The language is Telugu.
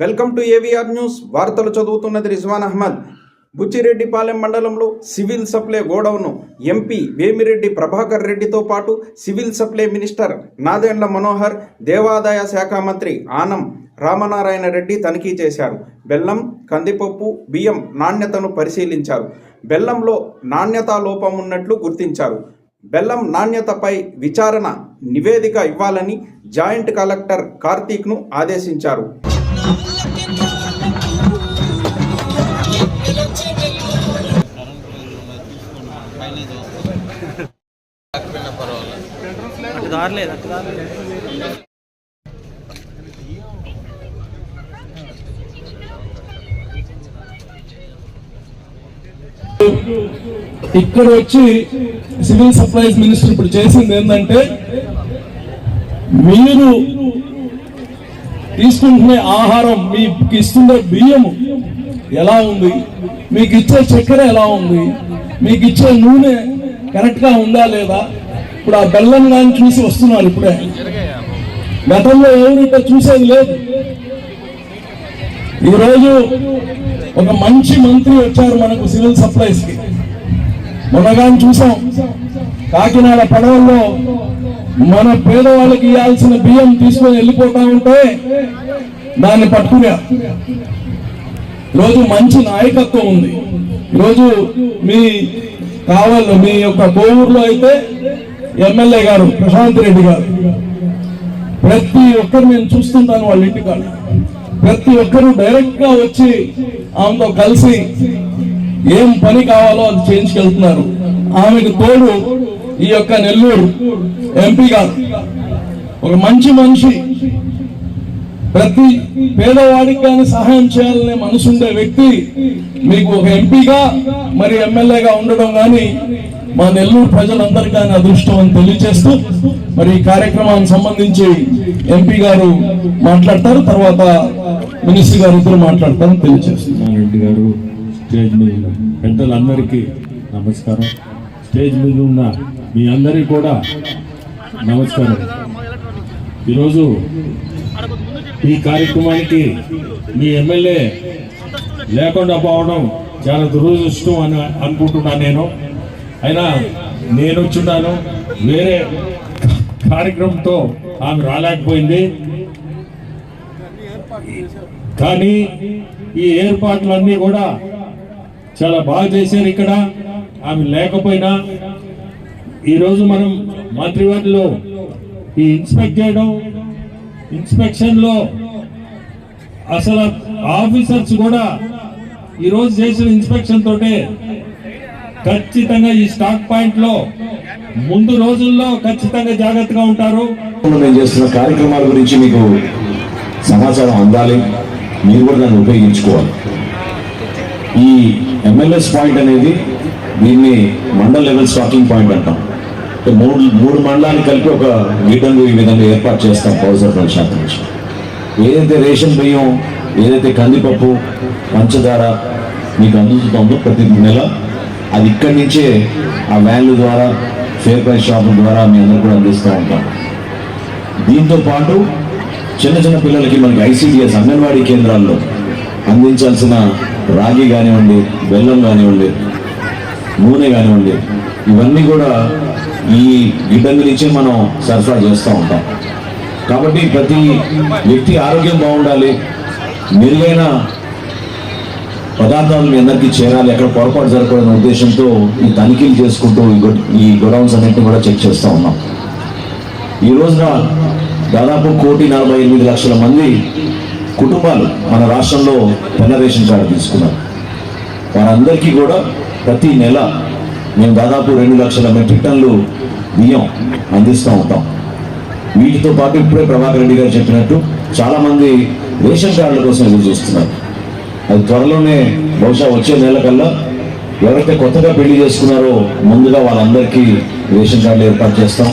Welcome to AVR news. వార్తలు చదువుతున్నది రిజ్వాన్ అహ్మద్. బుచ్చిరెడ్డిపాలెం మండలంలో సివిల్ సప్లై గోడౌన్ను ఎంపీ వేమిరెడ్డి ప్రభాకర్ రెడ్డితో పాటు civil supply minister Nadendla Manohar దేవాదాయ శాఖ మంత్రి ఆనం రామనారాయణ రెడ్డి తనిఖీ చేశారు. బెల్లం కందిపప్పు బియ్యం నాణ్యతను పరిశీలించారు. బెల్లంలో నాణ్యతా లోపం ఉన్నట్లు గుర్తించారు. బెల్లం నాణ్యతపై విచారణ నివేదిక ఇవ్వాలని జాయింట్ కలెక్టర్ కార్తీక్ను ఆదేశించారు. దారలేదు దారలేదు ఇక్కడ వచ్చి సివిల్ సప్లైస్ మినిస్టర్ ఇప్పుడు చేసింది ఏంటంటే మీరు తీసుకుంటున్న ఆహారం మీకు ఇస్తున్న బియ్యము. ఎలా ఉంది? మీకు ఇచ్చే చక్కెర ఎలా ఉంది? మీకు ఇచ్చే నూనె కరెక్ట్గా ఉందా లేదా? ఇప్పుడు ఆ బెల్లం కానీ చూసి వస్తున్నారు ఇప్పుడే. గతంలో ఎవరు ఇట్లా చూసేది లేదు. ఈరోజు ఒక మంచి మంత్రి వచ్చారు మనకు సివిల్ సప్లైస్కి. మొన్నగాని చూసాం. కాకినాడ పడవల్లో మన పేదవాళ్ళకి ఇవ్వాల్సిన బియ్యం తీసుకొని వెళ్ళిపోతా ఉంటే దాన్ని పట్టుకునే. రోజు మంచి నాయకత్వం ఉంది. రోజు మీ కావాలి మీ యొక్క కోవూరులో అయితే ఎమ్మెల్యే గారు ప్రశాంత్ రెడ్డి గారు. ప్రతి ఒక్కరు నేను చూస్తుంటాను వాళ్ళ ఇంటి ఇంటికాడ ప్రతి ఒక్కరు డైరెక్ట్గా వచ్చి ఆమెతో కలిసి ఏం పని కావాలో అది చేయించుకెళ్తున్నారు. ఆమెకు తోడు ఈ యొక్క నెల్లూరు ఎంపీ గారు. ఒక మంచి మనిషి. ప్రతి పేదవాడికి కానీ సహాయం చేయాలనే మనసుండే వ్యక్తి. మీకు ఒక ఎంపీగా మరి ఎమ్మెల్యేగా ఉండడం కానీ మా నెల్లూరు ప్రజలందరికీ ఆయన అదృష్టం అని తెలియజేస్తూ మరి ఈ కార్యక్రమానికి సంబంధించి ఎంపీ గారు మాట్లాడతారు. తర్వాత మినిస్టర్ గారు ఇద్దరు మాట్లాడతారని తెలియజేస్తున్నారు రెడ్డి గారు స్టేజ్ మీద పెద్దలందరికీ నమస్కారం. స్టేజ్ మీద ఉన్న మీ అందరికీ కూడా నమస్కారం. ఈరోజు ఈ కార్యక్రమానికి మీ ఎమ్మెల్యే లేకుండా పోవడం చాలా దురదృష్టం అని అనుకుంటున్నాను నేను. అయినా నేను వచ్చున్నాను. వేరే కార్యక్రమంతో ఆమె రాలేకపోయింది. కానీ ఈ ఏర్పాట్లన్నీ కూడా చాలా బాగా చేశారు ఇక్కడ. ఆమె లేకపోయినా ఈరోజు మనం మంత్రివర్గంలో ఈ ఇన్స్పెక్ట్ చేయడం ఇన్స్పెక్షన్లో అసలు ఆఫీసర్స్ కూడా ఈరోజు చేసిన ఇన్స్పెక్షన్ తోటే ఖచ్చితంగా ఈ స్టాక్ పాయింట్లో ముందు రోజుల్లో ఖచ్చితంగా జాగ్రత్తగా ఉంటారు. నేను చేస్తున్న కార్యక్రమాల గురించి మీకు సమాచారం అందాలి. మీరు కూడా దాన్ని ఉపయోగించుకోవాలి. ఈ ఎంఎల్ఎస్ పాయింట్ అనేది దీన్ని మండల్ లెవెల్ స్టాకింగ్ పాయింట్ అంటాం. మూడు మూడు మండలాన్ని కలిపి ఒక గిడ్డంగు ఈ విధంగా ఏర్పాటు చేస్తాం పౌర శాఖ నుంచి. ఏదైతే రేషన్ బియ్యం ఏదైతే కందిపప్పు పంచదార మీకు అందుతుందో ప్రతి నెల అది ఇక్కడి నుంచే ఆ వ్యాన్ల ద్వారా ఫేర్ ప్రైస్ షాపుల ద్వారా మీ అందరూ కూడా అందిస్తూ ఉంటాం. దీంతో పాటు చిన్న చిన్న పిల్లలకి మనకి ఐసీడిఎస్ అంగన్వాడీ కేంద్రాల్లో అందించాల్సిన రాగి కానివ్వండి బెల్లం కానివ్వండి నూనె కానివ్వండి ఇవన్నీ కూడా ఈ గిడ్డంగి నుంచే మనం సరఫరా చేస్తూ ఉంటాం. కాబట్టి ప్రతి వ్యక్తి ఆరోగ్యం బాగుండాలి. మెరుగైన పదార్థాలు మీ అందరికీ చేరాలి. ఎక్కడ పొరపాటు జరగకూడదనే ఉద్దేశంతో ఈ తనిఖీలు చేసుకుంటూ ఈ గొ- ఈ గొడౌన్స్ అన్నింటినీ కూడా చెక్ చేస్తూ ఉన్నాం. ఈ రోజున దాదాపు కోటి నలభై ఎనిమిది లక్షల మంది కుటుంబాలు మన రాష్ట్రంలో తెల్ల రేషన్ కార్డు తీసుకున్నారు. వారందరికీ కూడా ప్రతి నెల మేము దాదాపు రెండు లక్షల మెట్రిక్ టన్లు బియ్యం అందిస్తూ ఉంటాం. వీటితో పాటు ఇప్పుడే ప్రభాకర్ రెడ్డి గారు చెప్పినట్టు చాలామంది రేషన్ కార్డుల కోసం ఎదురు చూస్తున్నారు. అది త్వరలోనే బహుశా వచ్చే నెల కల్లా ఎవరైతే కొత్తగా పెళ్ళి చేసుకున్నారో ముందుగా వాళ్ళందరికీ రేషన్ కార్డులు ఏర్పాటు చేస్తాం.